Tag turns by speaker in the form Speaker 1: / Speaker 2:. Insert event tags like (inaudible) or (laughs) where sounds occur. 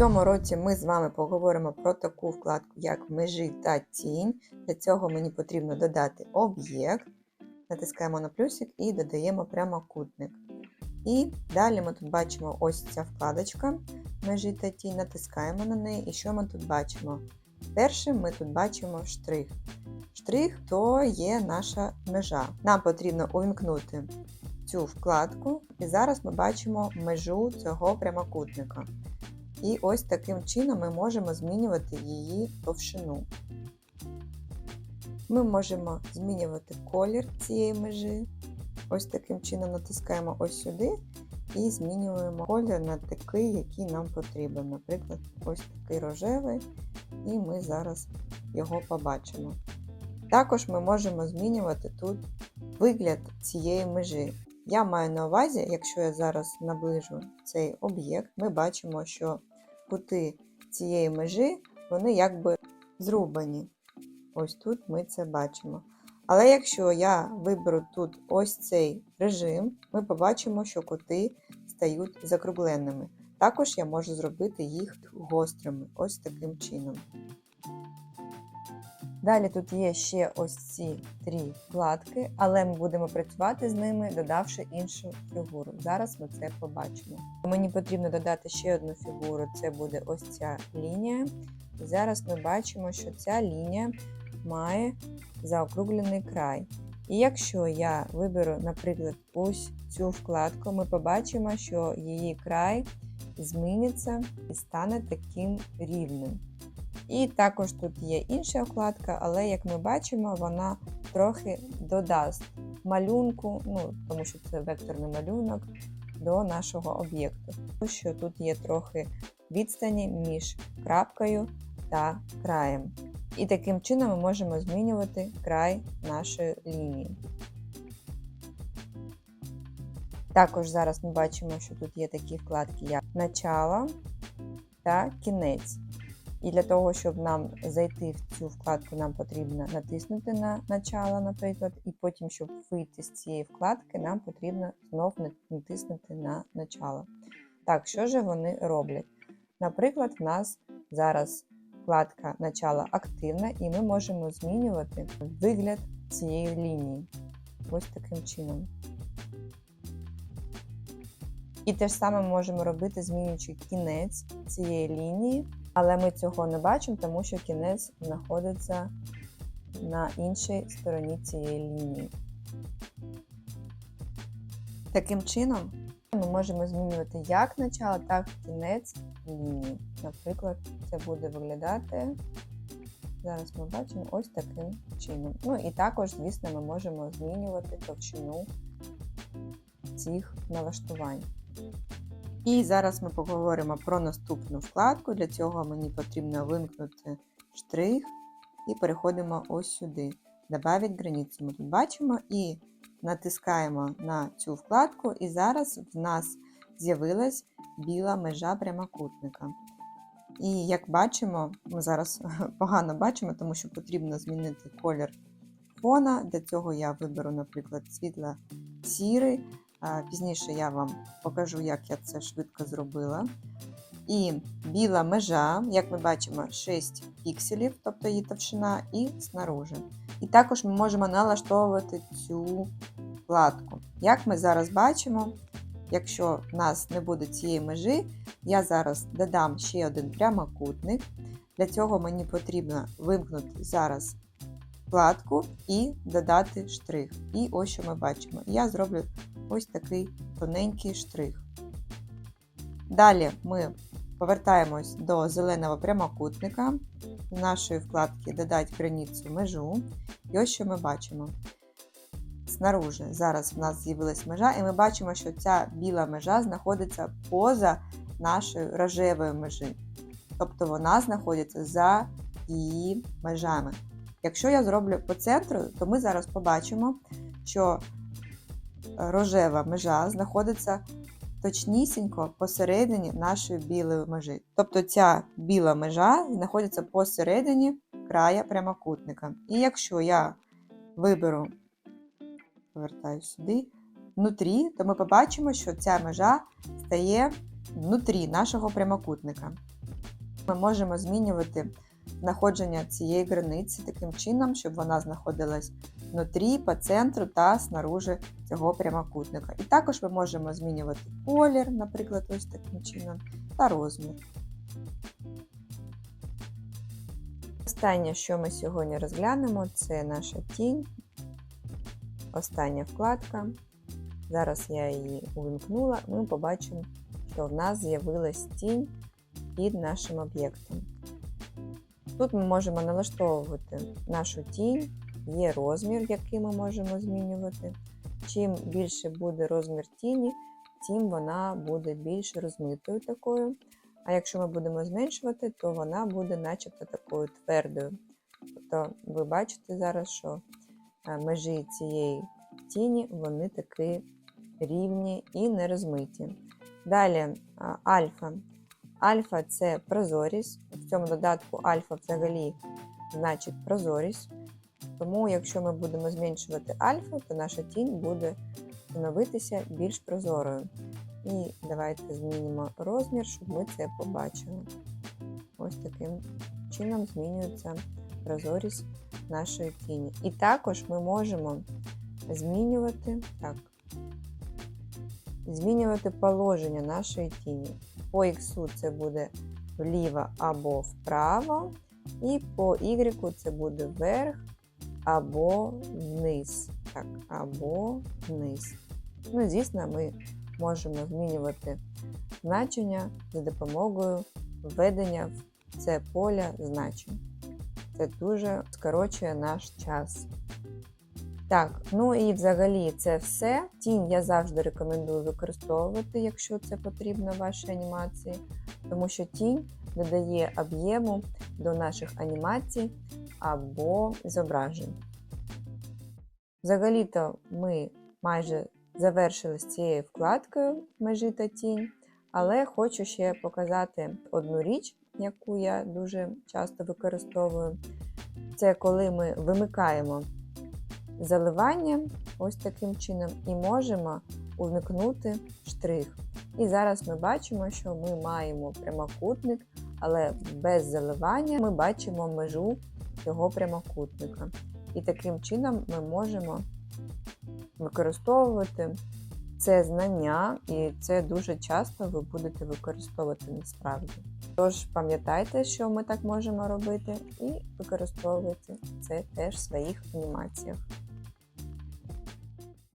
Speaker 1: цьому році ми з вами поговоримо про таку вкладку, як межі та тінь. Для цього мені потрібно додати об'єкт, натискаємо на плюсик і додаємо прямокутник. І далі ми тут бачимо ось ця вкладочка межі та тінь, натискаємо на неї, і що ми тут бачимо? Першим ми тут бачимо штрих. Штрих то є наша межа. Нам потрібно увімкнути цю вкладку, і зараз ми бачимо межу цього прямокутника. І ось таким чином ми можемо змінювати її товщину. Ми можемо змінювати колір цієї межі. Ось таким чином натискаємо ось сюди і змінюємо колір на такий, який нам потрібен. Наприклад, ось такий рожевий, і ми зараз його побачимо. Також ми можемо змінювати тут вигляд цієї межі. Я маю на увазі, якщо я зараз наближу цей об'єкт, ми бачимо, що кути цієї межі, вони якби зрубані. Ось тут ми це бачимо. Але якщо я виберу тут ось цей режим, ми побачимо, що кути стають закругленими. Також я можу зробити їх гострими, ось таким чином. Далі тут є ще ось ці три вкладки, але ми будемо працювати з ними, додавши іншу фігуру. Зараз ми це побачимо. Мені потрібно додати ще одну фігуру, це буде ось ця лінія. І зараз ми бачимо, що ця лінія має заокруглений край. І якщо я виберу, наприклад, ось цю вкладку, ми побачимо, що її край зміниться і стане таким рівним. І також тут є інша вкладка, але як ми бачимо, вона трохи додасть малюнку, ну, тому що це векторний малюнок до нашого об'єкту. Тому що тут є трохи відстані між крапкою та краєм. І таким чином ми можемо змінювати край нашої лінії. Також зараз ми бачимо, що тут є такі вкладки, як начало та кінець. І для того, щоб нам зайти в цю вкладку, нам потрібно натиснути на начало, наприклад, і потім, щоб вийти з цієї вкладки, нам потрібно знов натиснути на начало. Так, що ж вони роблять? Наприклад, в нас зараз вкладка начало активна, і ми можемо змінювати вигляд цієї лінії. Ось таким чином. І те ж саме ми можемо робити, змінюючи кінець цієї лінії. Але ми цього не бачимо, тому що кінець знаходиться на іншій стороні цієї лінії. Таким чином, ми можемо змінювати як начало, так і кінець лінії. Наприклад, це буде виглядати. Зараз ми бачимо ось таким чином. Ну і також, звісно, ми можемо змінювати товщину цих налаштувань. І зараз ми поговоримо про наступну вкладку. Для цього мені потрібно вимкнути штрих і переходимо ось сюди. Добавить границю. Ми тут бачимо і натискаємо на цю вкладку, і зараз в нас з'явилась біла межа прямокутника. І як бачимо, ми зараз (laughs) погано бачимо, тому що потрібно змінити колір фона. Для цього я виберу, наприклад, світло-сірий. Пізніше я вам покажу, як я це швидко зробила. І біла межа, як ми бачимо, 6 пікселів, тобто її товщина, і снаружи. І також ми можемо налаштовувати цю вкладку. Як ми зараз бачимо, якщо в нас не буде цієї межі, я зараз додам ще один прямокутник. Для цього мені потрібно вимкнути зараз вкладку і додати штрих. І ось що ми бачимо. Я зроблю ось такий тоненький штрих. Далі ми повертаємось до зеленого прямокутника. В нашої вкладки додати границю межу. І ось що ми бачимо. Снаружи зараз в нас з'явилась межа, і ми бачимо, що ця біла межа знаходиться поза нашою рожевою межі. Тобто вона знаходиться за її межами. Якщо я зроблю по центру, то ми зараз побачимо, що рожева межа знаходиться точнісінько посередині нашої білої межі. Тобто ця біла межа знаходиться посередині края прямокутника. І якщо я виберу, повертаю сюди, внутрі, то ми побачимо, що ця межа стає внутрі нашого прямокутника. Ми можемо змінювати знаходження цієї границі таким чином, щоб вона знаходилась внутрі, по центру та снаружи цього прямокутника. І також ми можемо змінювати колір, наприклад, ось таким чином, та розмір. Останнє, що ми сьогодні розглянемо, це наша тінь. Остання вкладка. Зараз я її увімкнула, ми побачимо, що в нас з'явилась тінь під нашим об'єктом. Тут ми можемо налаштовувати нашу тінь, є розмір, який ми можемо змінювати. Чим більше буде розмір тіні, тим вона буде більш розмитою такою. А якщо ми будемо зменшувати, то вона буде начебто такою твердою. Тобто ви бачите зараз, що е, межі цієї тіні вони такі рівні і не розмиті. Далі альфа. Альфа це прозорість. В цьому додатку альфа взагалі значить прозорість. Тому, якщо ми будемо зменшувати альфа, то наша тінь буде становитися більш прозорою. І давайте змінимо розмір, щоб ми це побачили. Ось таким чином змінюється прозорість нашої тіні. І також ми можемо змінювати так, змінювати положення нашої тіні. По X це буде вліво або вправо, і по Y це буде вверх або вниз. Так, або вниз. Ну, звісно, ми можемо змінювати значення за допомогою введення в це поле значень. Це дуже скорочує наш час. Так, ну і взагалі це все. Тінь я завжди рекомендую використовувати, якщо це потрібно вашій анімації, тому що тінь додає об'єму до наших анімацій або зображень. Взагалі-то ми майже завершили з цією вкладкою межі та тінь, але хочу ще показати одну річ, яку я дуже часто використовую. Це коли ми вимикаємо заливання ось таким чином і можемо увімкнути штрих. І зараз ми бачимо, що ми маємо прямокутник, але без заливання ми бачимо межу цього прямокутника. І таким чином ми можемо використовувати це знання, і це дуже часто ви будете використовувати насправді. Тож пам'ятайте, що ми так можемо робити, і використовуйте це теж в своїх анімаціях.